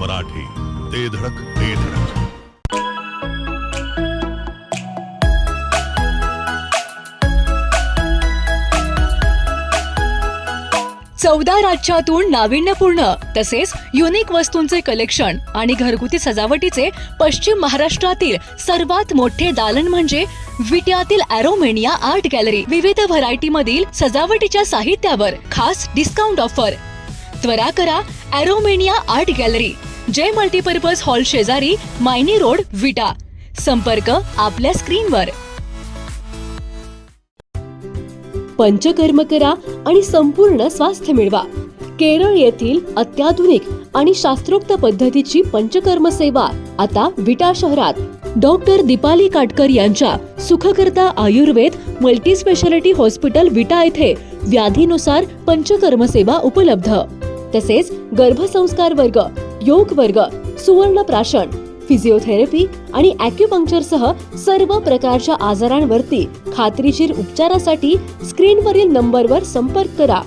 मराठी. ते धडक ते धडक. चौदा राज्यातून नाविन्यपूर्ण तसेच युनिक वस्तूंचे कलेक्शन आणि घरगुती सजावटीचे पश्चिम महाराष्ट्रातील सर्वात मोठे दालन म्हणजे विट्यातील अॅरोमेनिया आर्ट गॅलरी विविध व्हरायटी मधील सजावटीच्या साहित्यावर खास डिस्काउंट ऑफर त्वरा करा अॅरोमेनिया आर्ट गॅलरी जे मल्टीपर्पज हॉल शेजारी मायनी रोड विटा. संपर्क आपल्या स्क्रीनवर. पंचकर्म करा आणि संपूर्ण स्वास्थ्य मिळवा. केरळ येथील अत्याधुनिक आणि शास्त्रोक्त पद्धतीची पंचकर्म सेवा आता विटा शहरात. डॉक्टर दीपाली काटकर यांच्या Sukhkarta Ayurved multi speciality hospital Vita येथे व्याधीनुसार पंचकर्म सेवा उपलब्ध. तसेच गर्भसंस्कार वर्ग योग वर्ग सुवर्ण प्राशन फिजिओथेरपी आणि अॅक्युपंक्चर सह सर्व प्रकारच्या आजारांवरती खात्रीशीर उपचारासाठी स्क्रीनवरील नंबरवर संपर्क करा.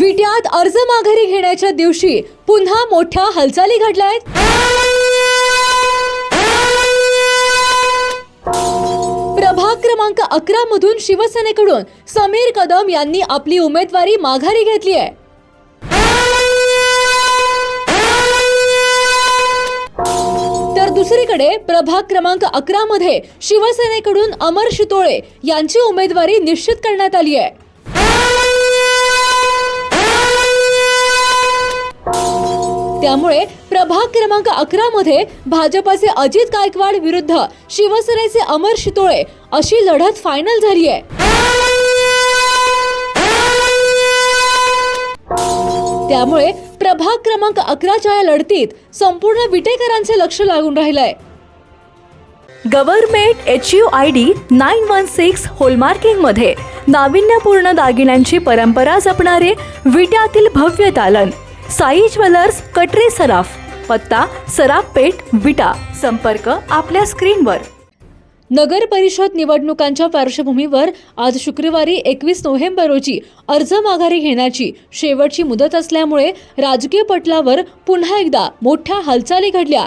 विट्यात अर्ज माघारी घेण्याच्या दिवशी पुन्हा मोठ्या हालचाली घडल्या आहेत प्रभाग क्रमांक अकरा मधून शिवसेनेकडून समीर कदम यांनी आपली उमेदवारी माघारी घेतली आहे. तर दुसरीकडे प्रभाग क्रमांक अकरा मध्ये शिवसेनेकडून अमर शितोळे यांची उमेदवारी निश्चित करण्यात आली आहे. त्यामुळे प्रभाग क्रमांक अकरा मध्ये भाजपाचे अजित गायकवाड विरुद्ध शिवसेनेचे अमर शितोळे अशी लढत फायनल झाली आहे. त्यामुळे प्रभाग क्रमांक अकराच्या या लढतीत संपूर्ण विटेकरांचे लक्ष लागून राहिलंय. Government H U I D nine one six होलमार्किंगमध्ये नाविन्यपूर्ण दागिन्यांची परंपरा जपणारे विट्यातील भव्य दालन साई ज्वेलर्स कटरे सराफ पत्ता सराफ पेठ विटा. संपर्क आपल्या स्क्रीनवर. नगर परिषद निवडणुकांच्या पार्श्वभूमीवर आज शुक्रवारी एकवीस नोव्हेंबर रोजी अर्ज माघारी घेण्याची शेवटची मुदत असल्यामुळे राजकीय पटलावर पुन्हा एकदा मोठ्या हालचाली घडल्या.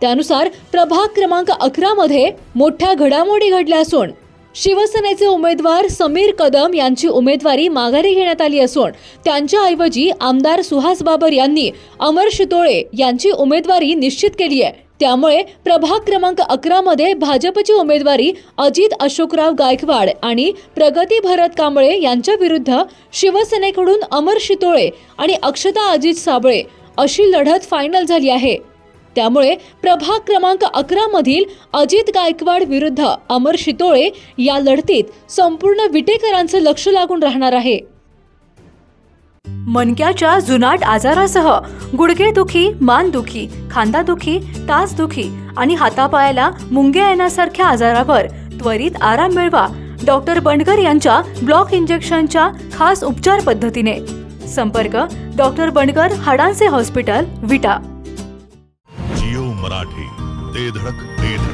त्यानुसार प्रभाग क्रमांक अकरामध्ये मोठ्या घडामोडी घडल्या असून शिवसेनेचे उमेदवार समीर कदम यांची उमेदवारी माघारी घेण्यात आली असून त्यांच्याऐवजी आमदार सुहास बाबर यांनी अमर शितोळे यांची उमेदवारी निश्चित केली आहे. त्यामुळे प्रभाग क्रमांक अकरा मध्ये भाजपची उमेदवारी अजित अशोकराव गायकवाड आणि प्रगती भरत कांबळे यांच्या विरुद्ध शिवसेनेकडून अमर शितोळे आणि अक्षता अजित साबळे अशी लढत फायनल झाली आहे. त्यामुळे प्रभाग क्रमांक अकरा मधील अजित गायकवाड विरुद्ध अमर शितोळे या लढतीत संपूर्ण विटेकरांचं लक्ष लागून राहणार आहे. मनक्याच्या जुनाट आजारासह गुडघेदुखी मानदुखी खांदादुखी टाचदुखी आणि हातापायाला मुंग्या येण्यासारख्या आजारावर त्वरित आराम मिळवा डॉक्टर बंडकर यांच्या ब्लॉक इंजेक्शनच्या खास उपचार पद्धतीने. संपर्क डॉक्टर बंडकर हाडांचे हॉस्पिटल विटा. मराठी. ते धडक ते धडक.